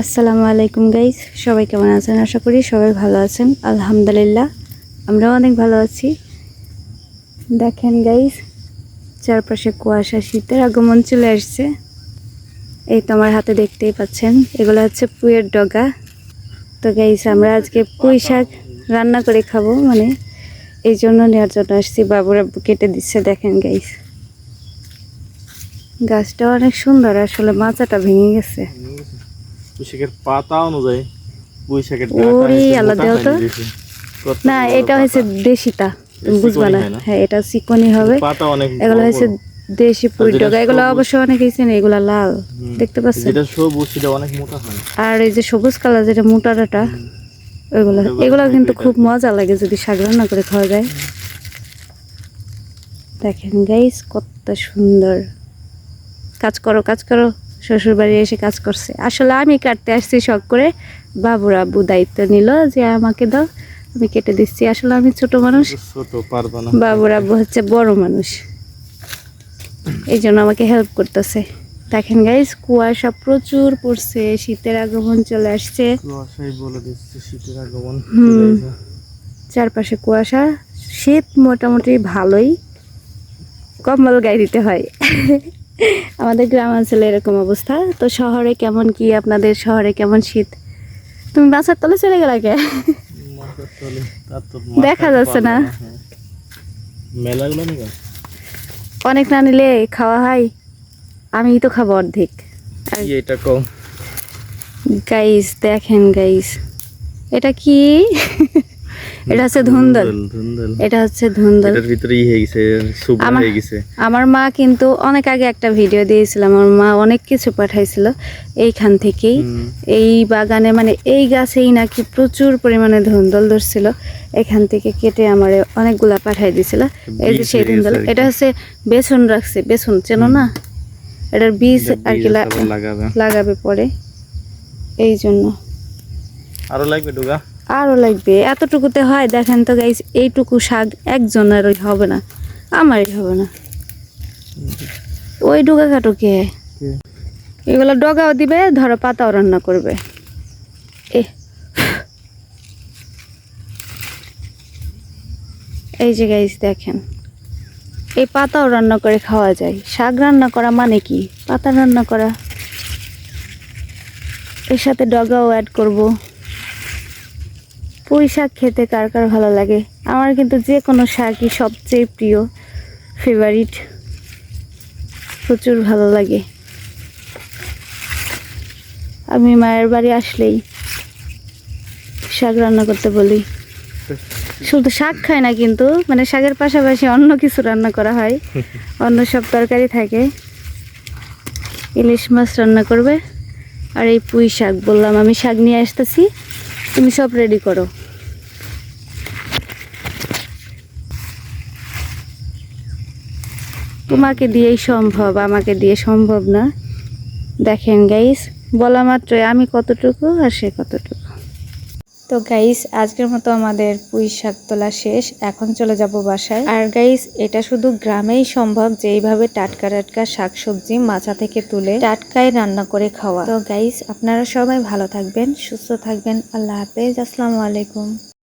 আসসালামু আলাইকুম গাইস সবাই কেমন আছেন? আশা করি সবাই ভালো আছেন। আলহামদুলিল্লাহ, আমরাও অনেক ভালো আছি। দেখেন গাইস চারপাশে কুয়াশা, শীতের আগমন চলে আসছে। এই তো আমার হাতে দেখতেই পাচ্ছেন, এগুলো হচ্ছে পুয়ের ডগা। তো গাইস আমরা আজকে পুঁই শাক রান্না করে খাব মানে এই জন্য নেওয়ার জন্য আসছি। বাবুরা কেটে দিচ্ছে, দেখেন গাইস গাছটা অনেক সুন্দর, আসলে মাচাটা ভেঙে গেছে। পুঁইশাকের পাতা অনুযায়ী পুঁইশাকের না এটা হয়েছে দেশিটা তুমি বুঝবা না। হয় এটা চিকনি হবে। পাতা অনেক এগুলো বড়। দেশি পুরি ডগা এগুলো অবশ্য অনেকেই চেনে এগুলো লাল দেখতে পাচ্ছেন? যেটা সবুজ সেটা অনেক মোটা হয়। আর এই যে সবুজ কালার যেটা মোটাটা ওইগুলো এগুলো এগুলো কিন্তু খুব মজা লাগে যদি শাক রান্না করে খাওয়া যায়। দেখেন গাইস কত সুন্দর। কাজ করো কাজ করো। শ্বশুর বাড়ি এসে কাজ করছে। আসলে আমি কাটতে আসছি শখ করে। বাবুর আব্বু দায়িত্ব নিল যে আমাকে দাও আমি কেটে দিচ্ছি। আসলে আমি ছোট মানুষ। বাবুর আব্বু হচ্ছে বড় মানুষ। এই জন্য আমাকে হেল্প করতেছে। দেখেন গাইস কুয়াশা প্রচুর পড়ছে শীতের আগমন চলে আসছে। শীতের আগমন। চারপাশে কুয়াশা। শীত মোটামুটি ভালোই। কম্বল গায়ে দিতে হয়। আমাদের গ্রাম অঞ্চলে এরকম অবস্থা। তো শহরে কেমন কি? আপনাদের শহরে কেমন শীত? তুমি বাসার তলে চলে গেলে কে? দেখা যাচ্ছে না। হ্যাঁ। মেলাগুলো অনেক না নিলে খাওয়া হয়। আমি তো খাব অর্ধেক। এটা কম গাইস দেখেন গাইস এটা কি? এটা হচ্ছে ধুন্দল। এটা হচ্ছে ধুন্দল। এটার ভিতরে ই হয়ে গেছে সুবরা আমার- হয়ে গেছে। আমার মা কিন্তু অনেক আগে একটা ভিডিও দিয়েছিল আমার মা অনেক কিছু পাঠাইছিল এইখান থেকেই। এই বাগানে মানে এই গাছেই নাকি প্রচুর পরিমাণে ধুন্দল ধরছিল। এখান থেকে কেটে আমার অনেকগুলা পাঠাই দিছিল। এই যে সেই ধুন্দল এটা হচ্ছে বেসন রাখছে বেসন চেনো না? এটার বীজ আর কি লাগাবে পরে। এই জন্য। আরও লাগবে ডুগা? আরও লাগবে। এতটুকুতে হয় দেখেন তো গাইস এইটুকু শাক একজনের ওই হবে না আমারই হবে না। ওই ডুগা কাটো কে? এগুলো ডগাও দিবে ধরো পাতাও রান্না করবে। এ এই যে গাইস দেখেন। এই পাতাও রান্না করে খাওয়া যায়। শাক রান্না করা মানে কি? পাতা রান্না করা। এর সাথে ডগাও অ্যাড করব। পুঁই শাক খেতে কার কার ভালো লাগে? আমার কিন্তু যে কোনো শাকই সবচেয়ে প্রিয় ফেভারিট প্রচুর ভালো লাগে। আমি মায়ের বাড়ি আসলেই শাক রান্না করতে বলি। শুধু শাক খায় না কিন্তু মানে শাকের পাশাপাশি অন্য কিছু রান্না করা হয়। অন্য সব তরকারি থাকে। ইলিশ মাছ রান্না করবে। আর এই পুঁই শাক বললাম, আমি শাক নিয়ে আসতেছি। তুমি সব রেডি করো। তোমাকে দিয়েই সম্ভব, আমাকে দিয়ে সম্ভব না। দেখেন গাইস বলা মাত্র আমি কতটুকু আর সে কতটুকু। তো গাইস আজকের মতো আমাদের পুঁই শাক তোলা শেষ। এখন চলে যাব বাসায়। আর গাইস এটা শুধু গ্রামেই সম্ভব যে এইভাবে টাটকা টাটকা শাকসবজি মাছা থেকে তুলে টাটকায় রান্না করে খাওয়া। তো গাইস আপনারা সবাই ভালো থাকবেন, সুস্থ থাকবেন। আল্লাহ হাফেজ, আসসালামু আলাইকুম।